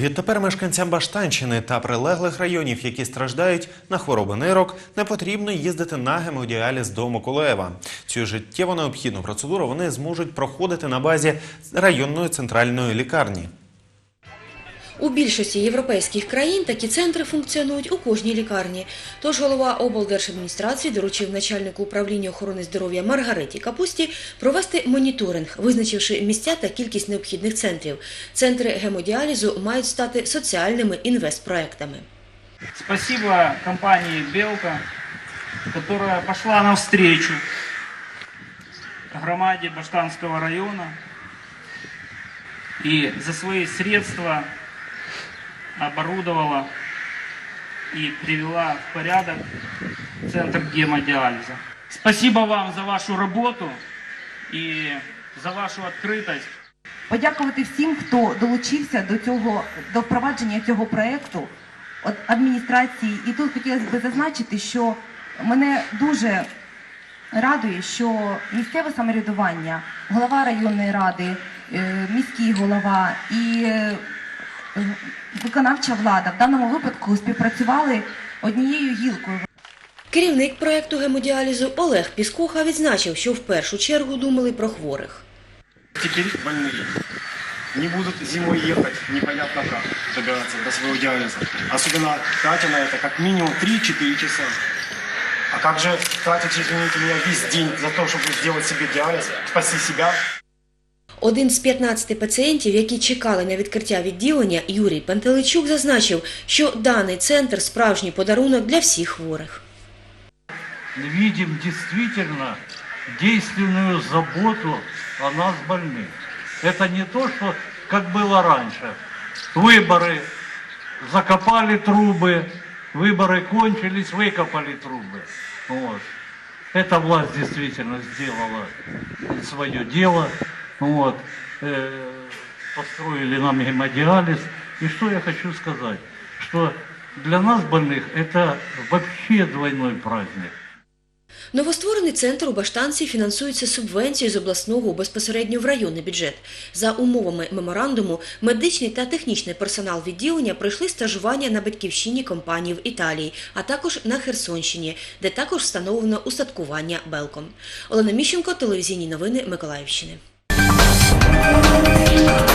Відтепер мешканцям Баштанщини та прилеглих районів, які страждають на хвороби нирок, не потрібно їздити на гемодіаліз до Миколаєва. Цю життєво необхідну процедуру вони зможуть проходити на базі районної центральної лікарні. У більшості європейських країн такі центри функціонують у кожній лікарні. Тож голова облдержадміністрації доручив начальнику управління охорони здоров'я Маргариті Капусті провести моніторинг, визначивши місця та кількість необхідних центрів. Центри гемодіалізу мають стати соціальними інвестпроектами. Спасибо компании «Белка», которая пошла навстречу громаде Баштанского района и за свои средства оборудовала и привела в порядок центр гемодиализа. Спасибо вам за вашу работу и за вашу открытость. подякувати всім, хто долучився до цього до впровадження цього проекту от адміністрації. І тут хотілося б зазначити, що мене дуже радує, що місцеве самоврядування, голова районної ради, е, міський голова і е, виконавча влада в даному випадку співпрацювали однією гілкою. Керівник проекту гемодіалізу Олег Піскуха відзначив, що в першу чергу думали про хворих. Теперь больные не будут зимой ехать непонятно как добираться до своего диализа. Особенно тратя на это как минимум 3-4 часа. А как же тратить, извините меня, весь день за то, чтобы сделать себе диализ, спасти себя? Один з 15 пацієнтів, які чекали на відкриття відділення, Юрій Пантеличук зазначив, що даний центр справжній подарунок для всіх хворих. видим действительно действенную заботу о нас больных. Это не то, что как было раньше. Выборы, закопали трубы, выборы кончились, выкопали трубы. Вот. Эта власть действительно сделала свое дело. Вот. Э, построили нам гемодиализ. И что я хочу сказать? Что для нас больных это вообще двойной праздник. Новостворений центр у Баштанці фінансується субвенцією з обласного безпосередньо в районний бюджет. За умовами меморандуму, медичний та технічний персонал відділення пройшли стажування на батьківщині компанії в Італії, а також на Херсонщині, де також встановлено устаткування Белком. Олена Міщенко, телевізійні новини Миколаївщини. Thank you.